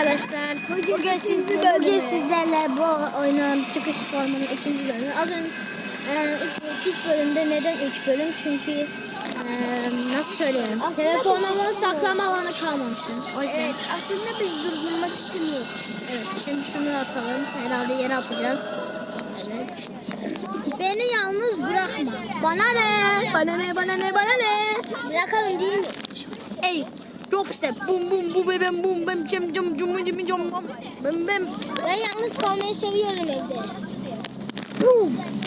arkadaşlar. Bugün, siz, bugün sizlerle bu oyunun çıkış formunun ikinci bölümü. Az önce e, ilk, ilk bölümde neden ilk bölüm? Çünkü e, nasıl söyleyeyim? Aslında Telefonumun saklama alanı kalmamıştı. O yüzden. Evet, aslında biz durdurmak istemiyoruz. Evet, şimdi şunu atalım. Herhalde yere atacağız. Evet. Beni yalnız bırakma. Bana ne? Bana ne? Bana ne? Bana ne? Bırakalım değil mi? Ey, drop step. Bum bum bu bebem bum bem cem cem cum cem cem bum bem bem. Ben yalnız kalmayı seviyorum evde.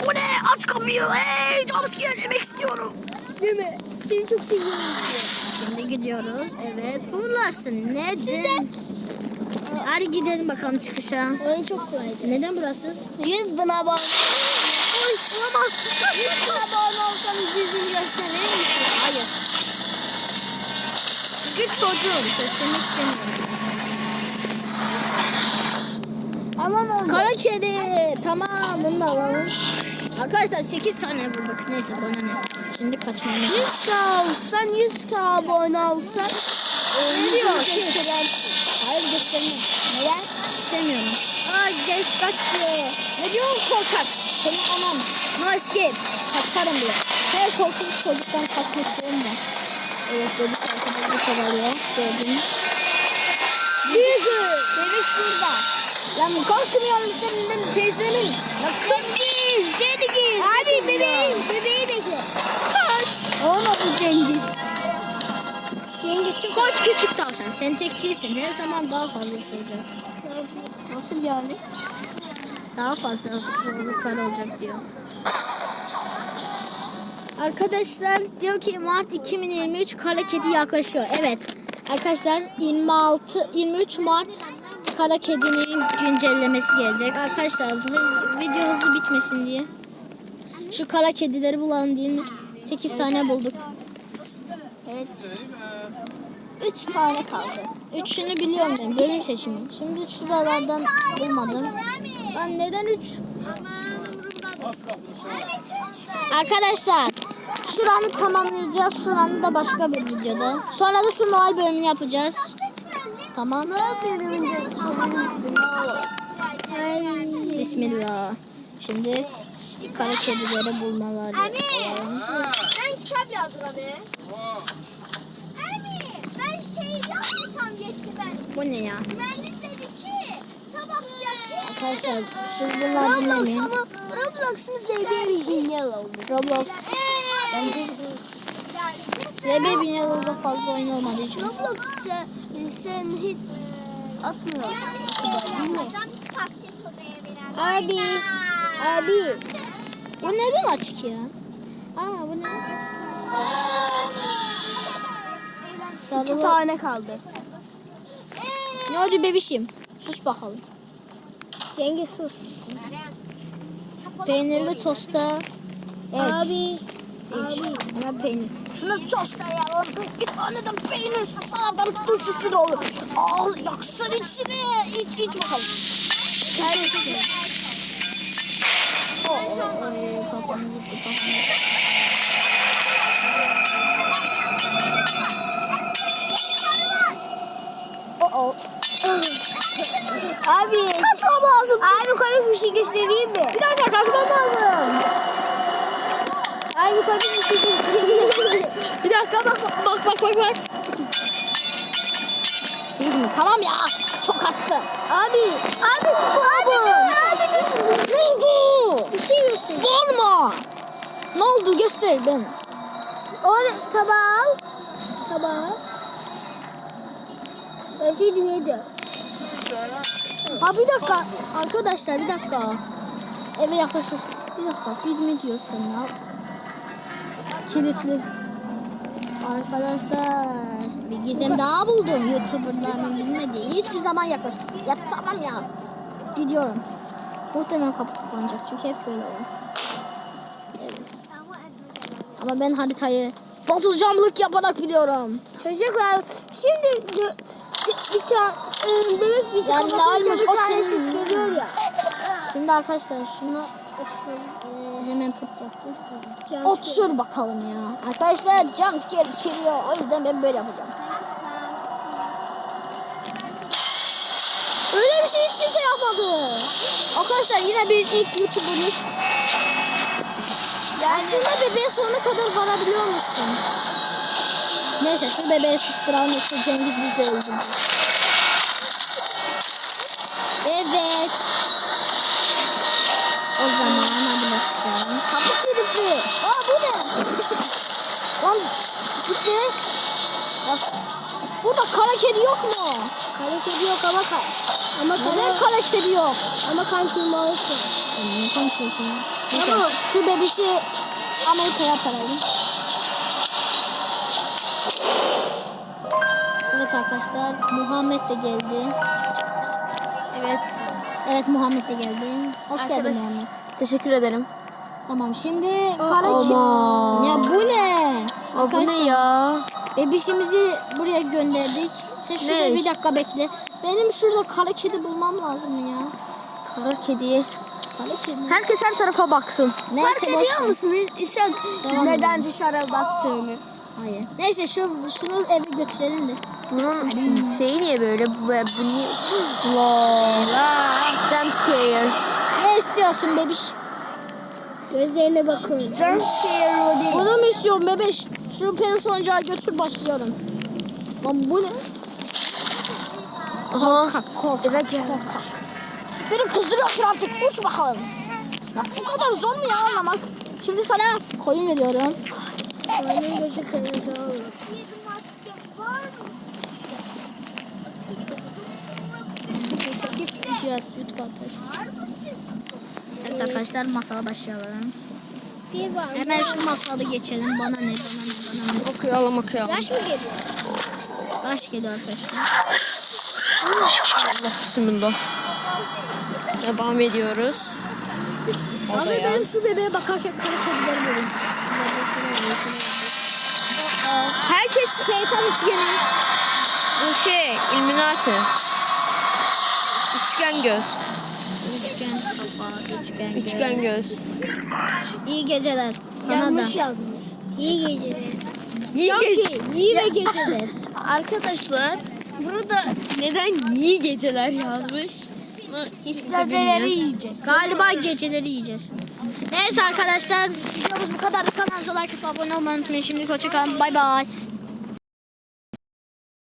Bu ne? Aç kapıyı. Ey, jumpscare yemek istiyorum. Değil mi? Seni çok seviyorum. Şimdi gidiyoruz. Evet. Burası neden? Hadi gidelim bakalım çıkışa. Oyun çok kolaydı. Neden burası? 100 bin abone. Ay, olamaz. 100 bin abone olsanız yüzünü gösterir misin? Hayır. Çünkü çocuğum. Göstermek istemiyorum. Aman oğlum. Kara kedi. Tamam bunu da alalım. Arkadaşlar 8 tane bulduk. Neyse bana ne. Şimdi kaçmamız 100k olsan 100k abone olsan Ne diyor? yüzünü gösterirsin. Hayır göstermem. Neden? İstemiyorum. Aa geç kaç diye. Ne diyorsun korkak? Senin anan. No escape. Kaçarım bile. Her korkak çocuktan kaçmak istiyorum ben. Evet arkadaşı kovalıyor. Gördün mü? Büyük. Bebek burada. Lan korkmuyorum senin teyzemin. Lan kız değil. Seni git. Abi bebeğim, bebeği bekle. Kaç. Oğlum bu Cengiz. Cengiz çok Koç küçük tavşan. Sen tek değilsin. Her zaman daha fazlası olacak. Nasıl yani? Daha fazla zorluklar olacak diyor. Arkadaşlar diyor ki Mart 2023 kara kedi yaklaşıyor. Evet. Arkadaşlar 26 23 Mart kara kedinin güncellemesi gelecek. Arkadaşlar video hızlı bitmesin diye. Şu kara kedileri bulalım mi? 8 tane bulduk. Evet. 3 tane kaldı. Üçünü biliyorum ben. Bölüm seçimi. Şimdi şuralardan bulmadım. Ben neden 3? Arkadaşlar şuranı tamamlayacağız. Şuranı da başka bir videoda. Sonra da şu Noel bölümünü yapacağız. Tamam. Bismillah. Şimdi kara kedileri bulmaları. yapalım. Ben kitap yazdım abi. Abi ben şey yapmışam yetti ben. Bu ne ya? Müellim dedi ki sabah. Arkadaşlar siz bunları dinlemeyin. Roblox mu Zebra Yellow? Roblox. Bence RB bin yılda fazla oyun olmadığı için. Roblox sen, sen hiç atmıyor. Değil mi? Abi, abi. Bu neden açık ya? Aa bu ne? İki Sarılı. tane kaldı. Ne oldu bebişim? Sus bakalım. Cengiz sus. Peynirli tosta. Evet. Abi, Abi. Ama peynir. Şunu tosta yalım. Bir tane de peynir. Sağdan turşusu da olur. Al yaksın içine. İç iç bakalım. Kaybettim. Oy kafam gitti kafam. Oh Abi, Kaçmam lazım. abi komik bir şey göstereyim mi? Bir dakika kaçmam lazım. Abi bir mi? Dakika bak bak bak bak bak. Hı, Tamam ya çok açsın. Abi, abi, abi dur, abi dur. Ne oldu? Bir şey göster. Sorma. Ne oldu göster ben. O tabağı. Tabağı. Ve film yedi. Ha bir dakika arkadaşlar bir dakika. Eve yaklaşıyoruz. Bir dakika film diyorsun ya. Kilitli. Arkadaşlar bir gizem daha buldum YouTuber'ların bilmediği. Hiçbir zaman yaklaş. Ya tamam ya. Gidiyorum. Muhtemelen kapı kapanacak çünkü hep böyle olur. Evet. Ama ben haritayı botuz camlık yaparak biliyorum. Çocuklar şimdi bir tane bebek bizi Yani almış, bir tane ses geliyor ya. Şimdi arkadaşlar şunu Ee, hemen. Jumpscare. Otur bakalım ya. Arkadaşlar jumpscare içeriyor. O yüzden ben böyle yapacağım. Öyle bir şey hiç kimse yapmadı. Arkadaşlar yine bir ilk YouTuber'lık. Aslında bebeğe sonuna kadar varabiliyor musun? Neyse şu bebeği susturalım yoksa Cengiz bizi öldürecek. Evet. O zaman hadi başlayalım. Kapı kilitli. Aa bu ne? Lan gitti. Bak. Burada kara kedi yok mu? Kara kedi yok ama ka ama Neden kara kedi yok? ama kantin mağazası. Ne konuşuyorsun Tamam. Şu bebişi Amerika'ya paralım. Evet arkadaşlar Muhammed de geldi. Evet. Evet Muhammed de geldi. Hoş geldin Arkadaş- Muhammed. Teşekkür ederim. Tamam şimdi kara. Aman. Ya bu ne? Aa, bu ne ya? Bebişimizi buraya gönderdik. Sen şurada Ne? bir dakika bekle. Benim şurada kara kedi bulmam lazım ya. Kara kedi. Kara kedi. Herkes her tarafa baksın. Neyse, Fark ediyor musun Devam neden dışarı baktığını? Hayır. Neyse şu şunu eve götürelim de. Bunun şeyi niye böyle? Bu, bu niye? Wow. Jumpscare. Ne istiyorsun bebiş? Gözlerine bakın. Jumpscare o değil. Bunu mu istiyorum bebiş? Şu peluş oyuncağı götür başlıyorum. Lan bu ne? Aha. Korkak. Eve gel. Korkak. Beni kızdırıyorsun artık. Uç bakalım. Ya bu kadar zor mu ya anlamak? Şimdi sana koyun veriyorum. Annem gözü kırmızı Evet, YouTube arkadaşlar. Evet arkadaşlar masaya başlayalım. Bir var. Hemen şu masada geçelim. Bana ne, bana ne, bana ne. Okuyalım okuyalım. Yaş mı geliyor? Yaş geliyor arkadaşlar. Allah bismillah. Devam ediyoruz. Abi Odaya. ben şu bebeğe bakarken kara kedileri buldum. Şurada, şurada, şurada. Herkes Şeytan üçgeni. bu şey Illuminati. Üçgen göz. Üçgen kafa, üçgen göz. Üçgen göz. İyi geceler. Sana Yanlış da. yazmış. İyi geceler. İyi Yok ki, iyi ve geceler. Arkadaşlar burada neden iyi geceler yazmış? Hiç Geceleri yiyeceğiz. Galiba geceleri yiyeceğiz. Neyse arkadaşlar videomuz bu kadar. Kanalımıza like atıp abone olmayı unutmayın. Şimdilik hoşçakalın. Bay bay.